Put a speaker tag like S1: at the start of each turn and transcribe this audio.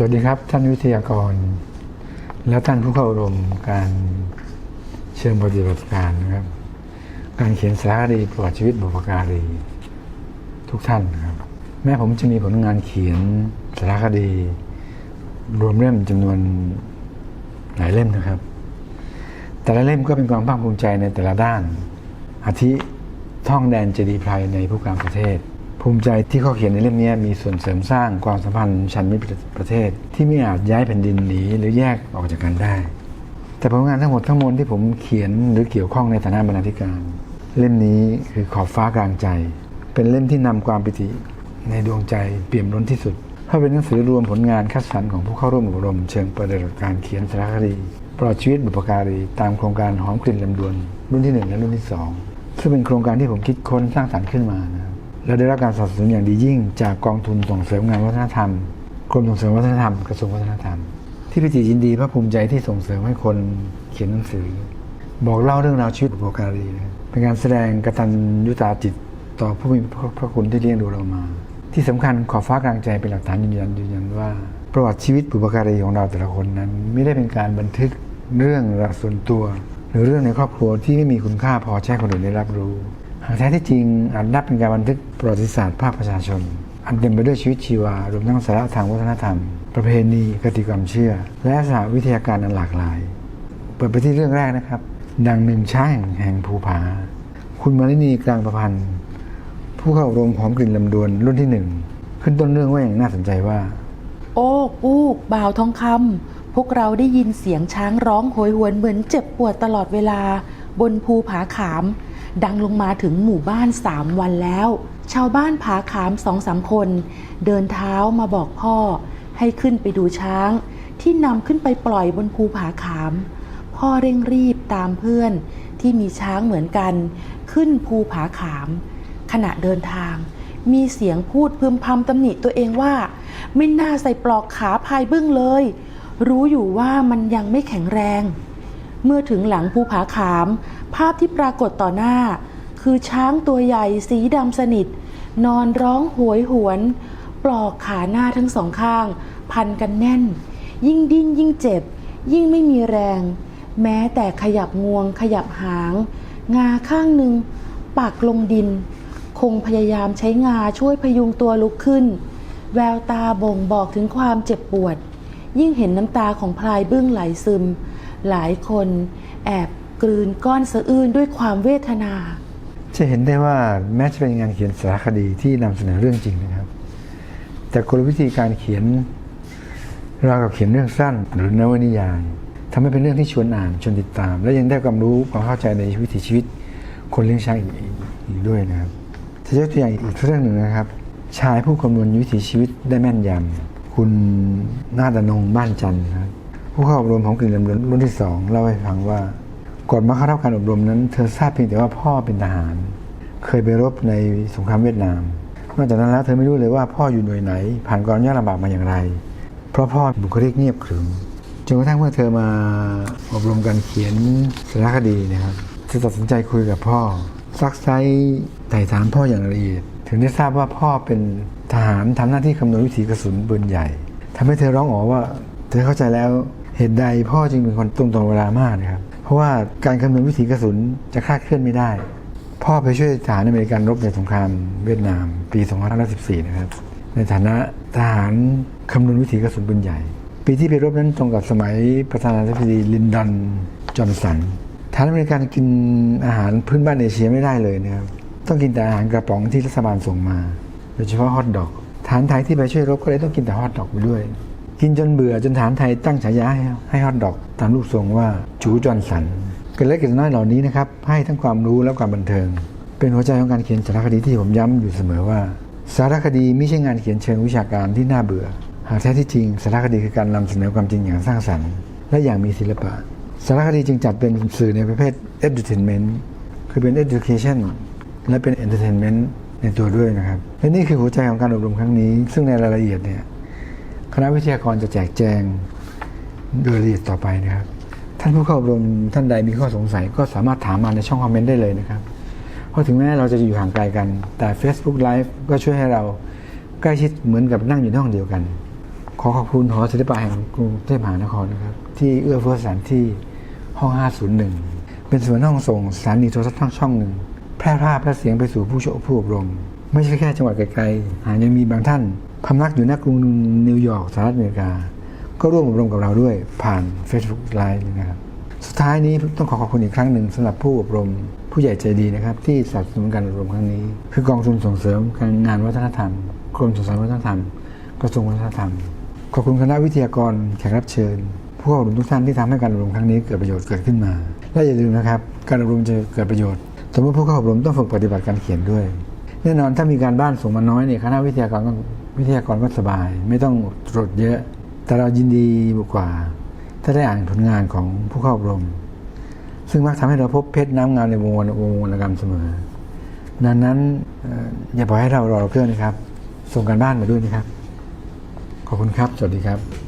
S1: สวัสดีครับ ท่านวิทยากร และท่านผู้เข้าอบรมการเชิงปฏิบัติการนะครับ การเขียนสารคดีประวัติชีวิตบุพการีทุกท่านนะครับ แม้ผมจะมีผลงานเขียนสารคดี รวมเล่มจำนวนหลายเล่มนะครับ แต่ละเล่มก็เป็นความภาคภูมิใจในแต่ละด้านอาทิท่องแดนเจดีย์ไพรในผู้การประเทศ ภูมิใจที่เขาเขียนในเล่มนี้มีส่วนเสริมสร้างความสัมพันธ์ชั้นมิตรประเทศ ที่ไม่อาจย้ายแผ่นดินหนีหรือแยกออกจากกันได้ แต่ผลงานทั้งหมดทั้งมวลที่ผมเขียนหรือเกี่ยวข้องในฐานะบรรณาธิการ เล่มนี้คือขอบฟ้ากลางใจ เป็นเล่มที่นำความปิติในดวงใจเปี่ยมล้นที่สุดเพราะเป็นหนังสือรวมผลงานคัดสรรของผู้เข้าร่วมอบรม เชิงปฏิบัติการเขียนสารคดีปลอดชีวิตบุพการีตามโครงการหอมกลิ่นลำดวนรุ่นที่หนึ่งและรุ่นที่สองซึ่งเป็นโครงการที่ผมคิดค้นสร้างสรรค์ขึ้นมานะครับ และได้รับการสนับสนุนอย่างดียิ่ง จากกองทุนส่งเสริมงานวัฒนธรรมกรมส่งเสริมวัฒนธรรมกระทรวงวัฒนธรรม ที่พิจิตรยินดีภาคภูมิใจที่ส่งเสริมให้คนเขียนหนังสือ บอกเล่าเรื่องราวชีวิตบุพการีเป็นการแสดงกตัญญูตาจิตต่อผู้มีพระคุณที่เลี้ยงดูเรามา ที่สำคัญขอฟ้ากลางใจเป็นหลักฐานยืนยันยืนยันว่า ประวัติชีวิตบุพการีของเราแต่ละคนนั้น ไม่ได้เป็นการบันทึกเรื่องส่วนตัว หรือเรื่องในครอบครัวที่ไม่มีคุณค่าพอใช้คนอื่นได้รับรู้ แท้ที่จริงอาจนับเป็นการบันทึกประวัติศาสตร์ภาคประชาชน อันเต็มไปด้วยชีวิตชีวา รวมทั้งสาระทางวัฒนธรรม ประเพณีคติความเชื่อ และสหวิทยาการอันหลากหลาย เปิดไปที่เรื่องแรกนะครับ ดังหนึ่งช้างแห่งภูผา คุณมารินีกลางประพันธ์ ผู้เข้าอบรมหอมกลิ่นลำดวนรุ่นที่หนึ่งขึ้นต้นเรื่องว่าอย่างน่าสนใจว่า
S2: โอ้กูกบ่าวทองคำพวกเราได้ยินเสียงช้างร้องโหยหวนเหมือนเจ็บปวดตลอดเวลา บนภูผาขาม ดังลงมาถึงหมู่บ้านสามวันแล้ว ชาวบ้านผาขามสองสามคน เดินเท้ามาบอกพ่อ ให้ขึ้นไปดูช้าง ที่นำขึ้นไปปล่อยบนภูผาขาม พ่อเร่งรีบตามเพื่อนที่มีช้างเหมือนกัน ขึ้นภูผาขาม ขณะเดินทาง มีเสียงพูดพึมพำตำหนิตัวเองว่า ไม่น่าใส่ปลอกขาพายบึ้งเลย รู้อยู่ว่ามันยังไม่แข็งแรง เมื่อถึงหลังภูผาขาม ภาพที่ปรากฏต่อหน้า คือช้างตัวใหญ่สีดำสนิท นอนร้องโหยหวน ปลอกขาหน้าทั้งสองข้าง พันกันแน่น ยิ่งดิ้นยิ่งเจ็บ ยิ่งไม่มีแรง แม้แต่ขยับงวงขยับหาง งาข้างหนึ่งปักลงดิน คงพยายามใช้งาช่วยพยุงตัวลุกขึ้น แววตาบ่งบอกถึงความเจ็บปวด ยิ่งเห็นน้ำตาของพลายเบึ้องไหลซึม หลายคนแอบ กลืนก้อนสะอื้นด้วยความเวทนา
S1: จะเห็นได้ว่าแม้จะเป็นงานเขียนสารคดีที่นำเสนอเรื่องจริงนะครับ แต่กลวิธีการเขียนเราวกับเขียนเรื่องสั้นหรือนวนิยายทำให้เป็นเรื่องที่ชวนอ่านชวนติดตาม และยังได้ความรู้ความเข้าใจในวิถีชีวิต คนเลี้ยงช้างอีกด้วยนะครับจะยกตัวอย่างอีกเรื่องหนึ่งนะครับ ชายผู้คำนวณวิถีชีวิตได้แม่นยำคุณนาฏนงบ้านจันทร์ผู้เข้าอบรมของกลิ่นลำดวนรุ่นที่สองเล่าให้ฟังว่า ก่อนมาเข้ารับการอบรมนั้น เธอทราบเพียงแต่ว่าพ่อเป็นทหาร เคยไปรบในสงครามเวียดนาม นอกจากนั้นแล้วเธอไม่รู้เลยว่าพ่ออยู่หน่วยไหน ผ่านความยากลำบากมาอย่างไร เพราะพ่อบุคลิกเงียบขรึมจนกระทั่งเมื่อเธอมาอบรมการเขียนสารคดีนะครับเธอตัดสินใจคุยกับพ่อ ซักไซไต่ถามพ่ออย่างละเอียด ถึงได้ทราบว่าพ่อเป็นทหารทำหน้าที่คำนวณวิถีกระสุนปืนใหญ่ทำให้เธอร้องอ๋อว่า เธอเข้าใจแล้วเหตุใดพ่อจึงเป็นคนตรงต่อเวลามากนะครับ เพราะว่าการคำนวณวิถีกระสุนจะคลาดเคลื่อนไม่ได้ พ่อไปช่วยทหารอเมริกันรบในสงครามเวียดนามปี2514นะครับในฐานะทหารคำนวณวิถีกระสุนปืนใหญ่ ปีที่ไปรบนั้นตรงกับสมัยประธานาธิบดีลินดอนจอห์นสันทหารอเมริกันกินอาหารพื้นบ้านเอเชียไม่ได้เลยนะครับต้องกินแต่อาหารกระป๋องที่รัฐบาลส่งมา โดยเฉพาะฮอทดอกฐานไทยที่ไปช่วยรบก็เลยต้องกินแต่ฮอทดอกไปด้วย กินจนเบื่อจนฐานไทยตั้งฉายาให้ให้ฮอทดอก ตามรูปทรงว่าจูจอนสันเกร็ดเล็กเกร็ดน้อยเหล่านี้นะครับให้ทั้งความรู้และความบันเทิง เป็นหัวใจของการเขียนสารคดีที่ผมย้ำอยู่เสมอว่า สารคดีไม่ใช่งานเขียนเชิงวิชาการที่น่าเบื่อ หากแท้ที่จริงสารคดีคือการนำเสนอความจริงอย่างสร้างสรรค์ และอย่างมีศิลปะ สารคดีจึงจัดเป็นสื่อในประเภท entertainment คือเป็น education และเป็น entertainment ในตัวด้วยนะครับและนี่คือหัวใจของการอบรมครั้งนี้ ซึ่งในรายละเอียดเนี่ย คณะวิทยากรจะแจกแจงโดยละเอียดต่อไปนะครับ ท่านผู้เข้าอบรมท่านใดมีข้อสงสัยก็สามารถถามมาในช่องคอมเมนต์ได้เลยนะครับ เพราะถึงแม้เราจะอยู่ห่างไกลกัน แต่ Facebook Live ก็ช่วยให้เราใกล้ชิดเหมือนกับนั่งอยู่ในห้องเดียวกัน ขอขอบคุณหอศิลปะแห่งกรุงเทพมหานครนะครับ ที่เอื้อเฟื้อสถานที่ห้อง 501 เป็นส่วนห้องส่งสถานีโทรทัศน์ทั้งช่องหนึ่งแพร่ภาพและเสียงไปสู่ผู้ชมผู้อบรม ไม่ใช่แค่จังหวัดไกลๆหากยังมีบางท่าน พำนักอยู่ณกรุงนิวยอร์กสหรัฐอเมริกา ก็ร่วมอบรมกับเราด้วยผ่าน Facebook Live นะครับสุดท้ายนี้ต้องขอขอบคุณอีกครั้งหนึ่งสำหรับผู้อบรมผู้ใหญ่ใจดีนะครับ ที่สนับสนุนการอบรมครั้งนี้ คือกองทุนส่งเสริมการงานวัฒนธรรมกรมส่งเสริมวัฒนธรรมกระทรวงวัฒนธรรม ขอบคุณคณะวิทยากรแขกรับเชิญ ผู้อบรมทุกท่านที่ทำให้การอบรมครั้งนี้เกิดประโยชน์เกิดขึ้นมา และอย่าลืมนะครับ การอบรมจะเกิดประโยชน์สมมติผู้เข้าอบรมต้องฝึกปฏิบัติการเขียนด้วย แน่นอนถ้ามีการบ้านส่งมาน้อยเนี่ยคณะวิทยากรก็ วิทยากรก็สบาย ไม่ต้องตรวจเยอะ แต่เรายินดีกว่า ถ้าได้อ่านผลงานของผู้เข้าอบรม ซึ่งมักทำให้เราพบเพชรน้ำงามในวงวรรณวงวรกรรมเสมอ ดังนั้นอย่าปล่อยให้เรารอเพื่อนนะครับ ส่งการบ้านมาด้วยนะครับ ขอบคุณครับ สวัสดีครับ